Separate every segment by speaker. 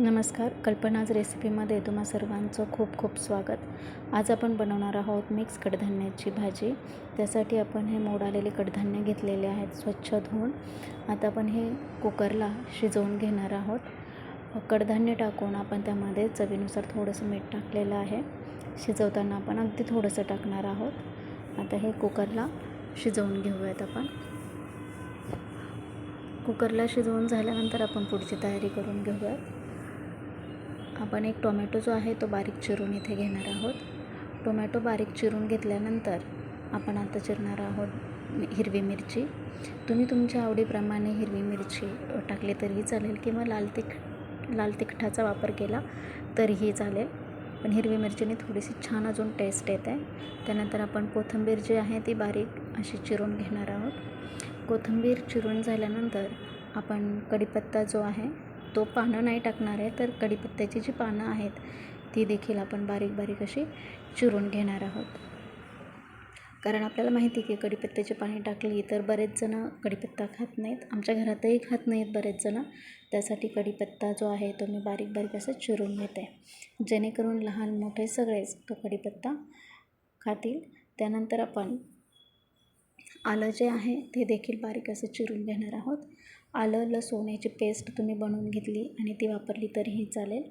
Speaker 1: नमस्कार कल्पनाज रेसिपीमध्ये तुम्हा सर्वांचं खूप खूप स्वागत. आज आपण बनवणार आहोत मिक्स कडधान्याची भाजी. त्यासाठी आपण हे मोड आलेले कडधान्य घेतलेले आहेत स्वच्छ धुवून. आता आपण हे कुकरला शिजवून घेणार आहोत. कडधान्य टाकून आपण त्यामध्ये चवीनुसार थोडंसं मीठ टाकलेलं आहे. शिजवताना आपण अगदी थोडंसं टाकणार आहोत. आता हे कुकरला शिजवून घेऊयात आपण. कुकरला शिजवून झाल्यानंतर आपण पुढची तयारी करून घेऊयात. आपण एक टोमॅटो जो आहे तो बारीक चिरून इथे घेणार आहोत. टोमॅटो बारीक चिरून घेतल्यानंतर आपण आता चिरणार आहोत हिरवी मिरची. तुम्ही तुमच्या आवडीप्रमाणे हिरवी मिरची टाकली तरीही चालेल किंवा लाल तिख लाल तिखटाचा वापर केला तरीही चालेल. पण हिरवी मिरचीने थोडीशी छान अजून टेस्ट येते. त्यानंतर आपण कोथिंबीर जी आहे ती बारीक अशी चिरून घेणार आहोत. कोथिंबीर चिरून झाल्यानंतर आपण कढीपत्ता जो आहे तो पानं नाही टाकणार आहे तर कढीपत्त्याची जी पानं आहेत ती देखील आपण बारीक बारीक अशी चिरून घेणार आहोत. कारण आपल्याला माहिती की कढीपत्त्याची पाणी टाकली तर बरेच जणं कढीपत्ता खात नाहीत. आमच्या घरातही खात नाहीत बरेच जणं. त्यासाठी कढीपत्ता जो आहे तो मी बारीक बारीक असं चिरून घेते. जेणेकरून लहान मोठे सगळेच तो कढीपत्ता खातील. त्यानंतर आपण आलं जे आहे ते देखील बारीक असं चिरून घेणार आहोत. आलं लसूण पेस्ट तुम्ही बनवून घेतली आणि ती वापरली तरीही चालेल.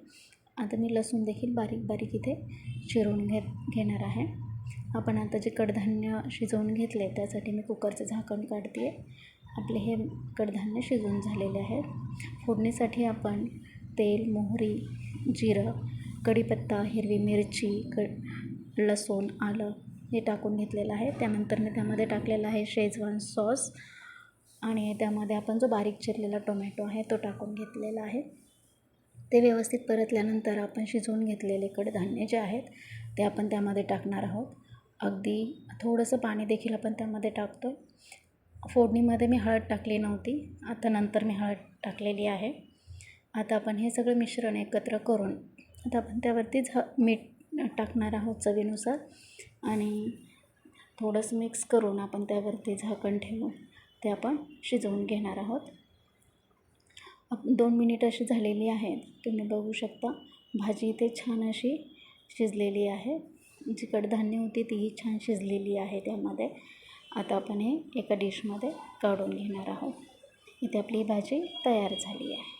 Speaker 1: आता मी लसूण देखील बारीक बारीक इथे चिरून घे घेणार आहे. आपण आता जे कडधान्य शिजवून घेतले त्यासाठी मी कुकरचं झाकण काढते आहे आपले हे कडधान्य शिजवून झालेले आहे. फोडणीसाठी आपण तेल मोहरी जिरं कढीपत्ता हिरवी मिरची क लसूण आलं हे टाकून घेतलेलं आहे. त्यानंतर मी त्यामध्ये टाकलेलं आहे शेजवान सॉस. आणि त्यामध्ये आपण जो बारीक चिरलेला टोमॅटो आहे तो टाकून घेतलेला आहे. ते व्यवस्थित परतल्यानंतर आपण शिजवून घेतलेले कडधान्य जे आहेत ते आपण त्यामध्ये टाकणार आहोत. अगदी थोडंसं पाणी देखील आपण त्यामध्ये टाकतो फोडणीमध्ये मी हळद टाकली नव्हती आता नंतर मी हळद टाकलेली आहे. आता आपण हे सगळं मिश्रण एकत्र करून आता आपण त्यावरती झ मीठ टाकणार आहोत चवीनुसार. आणि थोडंसं मिक्स करून आपण त्यावरती झाकण ठेवू ते आपण शिजवून घेणार आहोत. दोन मिनिट अशी झालेली आहेत. तुम्ही बघू शकता भाजी इथे छान अशी शिजलेली आहे. जी कडधान्य होती तीही छान शिजलेली आहे त्यामध्ये. आता आपण हे एका डिशमध्ये काढून घेणार आहोत. इथे आपली भाजी तयार झाली आहे.